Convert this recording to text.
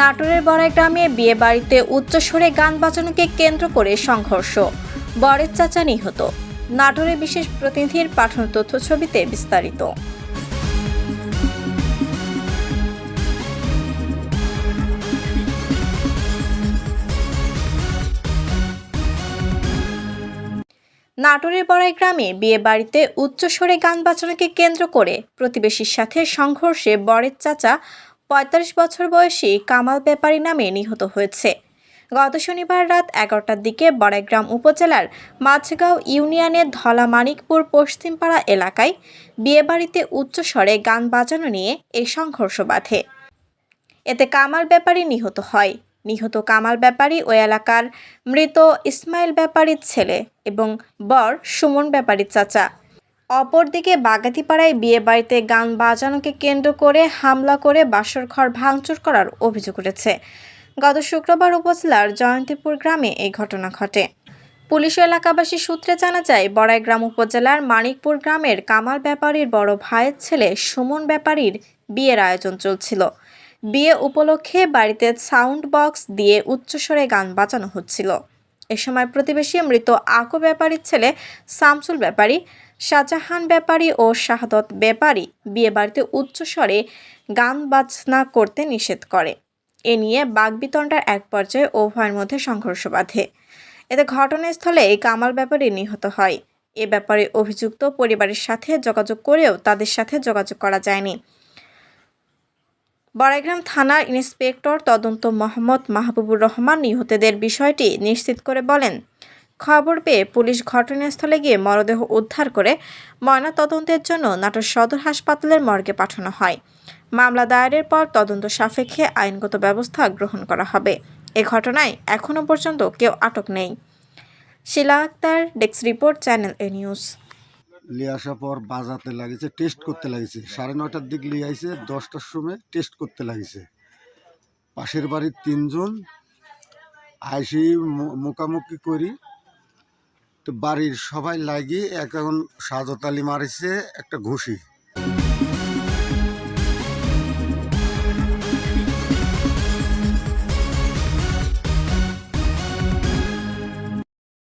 নাটোরের বড়াই গ্রামে বিয়ে বাড়িতে উচ্চস্বরে গান বাজানোকে কেন্দ্র করে সংঘর্ষ। বরের চাচা নিহত। নাটোরের বিশেষ প্রতিনিধির পাঠানো তথ্য ছবিতে বিস্তারিত। নাটোরের বড়াই গ্রামে বিয়ে বাড়িতে উচ্চস্বরে গান বাজানোকে কেন্দ্র করে প্রতিবেশীর সাথে সংঘর্ষে বরের চাচা পঁয়তাল্লিশ বছর বয়সী কামাল ব্যাপারী নামে নিহত হয়েছে। গত শনিবার রাত এগারোটার দিকে বড়াইগ্রাম উপজেলার মাছগাঁও ইউনিয়নের ধলা মানিকপুর পশ্চিমপাড়া এলাকায় বিয়েবাড়িতে উচ্চস্বরে গান বাজানো নিয়ে এই সংঘর্ষ বাধে। এতে কামাল ব্যাপারী নিহত হয়। নিহত কামাল ব্যাপারী ওই এলাকার মৃত ইসমাইল ব্যাপারীর ছেলে এবং বর সুমন ব্যাপারীর চাচা অপরদিকে বাগাতিপাড়ায় বিয়ে বাড়িতে গান বাজানোকে কেন্দ্র করে হামলা করে বাসর ঘর ভাঙচুর করার অভিযোগ উঠেছে। গত শুক্রবার উপজেলার জয়ন্তীপুর গ্রামে এই ঘটনা ঘটে। পুলিশ এলাকাবাসী সূত্রে জানা যায়, বড়াইগ্রাম উপজেলার মানিকপুর গ্রামের কামাল ব্যাপারীর বড় ভাইয়ের ছেলে সুমন ব্যাপারীর বিয়ের আয়োজন চলছিল। বিয়ে উপলক্ষে বাড়িতে সাউন্ড বক্স দিয়ে উচ্চস্বরে গান বাজানো হচ্ছিল। এ সময় প্রতিবেশী মৃত আকো ব্যাপারীর ছেলে শামসুল ব্যাপারী শাহজাহান ব্যাপারী ও শাহাদত ব্যাপারী বিয়ে বাড়িতে উচ্চস্বরে গান বাজনা করতে নিষেধ করে। এ নিয়ে বাগবিতণ্ডার এক পর্যায়ে উভয়ের মধ্যে সংঘর্ষ বাধে। এতে ঘটনাস্থলে কামাল ব্যাপারী নিহত হয়। এ ব্যাপারে অভিযুক্ত পরিবারের সাথে যোগাযোগ করেও তাদের সাথে যোগাযোগ করা যায়নি। বড়াইগ্রাম থানার ইন্সপেক্টর তদন্ত মোহাম্মদ মাহবুবুর রহমান নিহতদের বিষয়টি নিশ্চিত করে বলেন খবর পেয়ে পুলিশ ঘটনাস্থলে গিয়ে মরদেহ উদ্ধার করে ময়নাতদন্তের জন্য নাটোর সদর হাসপাতালের মর্গে পাঠানো হয়। মামলা দায়েরের পর তদন্ত সাপেক্ষে আইনগত ব্যবস্থা গ্রহণ করা হবে। এ ঘটনায় এখনও পর্যন্ত কেউ আটক নেই। Shila Akter desk report, channel A news. নিয়ে আসার পর বাজাতে লাগিয়েছে টেস্ট করতে লাগিয়েছে সাড়ে নয়টার দিক নিয়ে আইছে, দশটার সময় টেস্ট করতে লাগিয়েছে পাশের বাড়ির তিনজন আইসি মুখামুখি করি তো বাড়ির সবাই লাগিয়ে এখন সাজত আলী মারিছে একটা ঘুষি।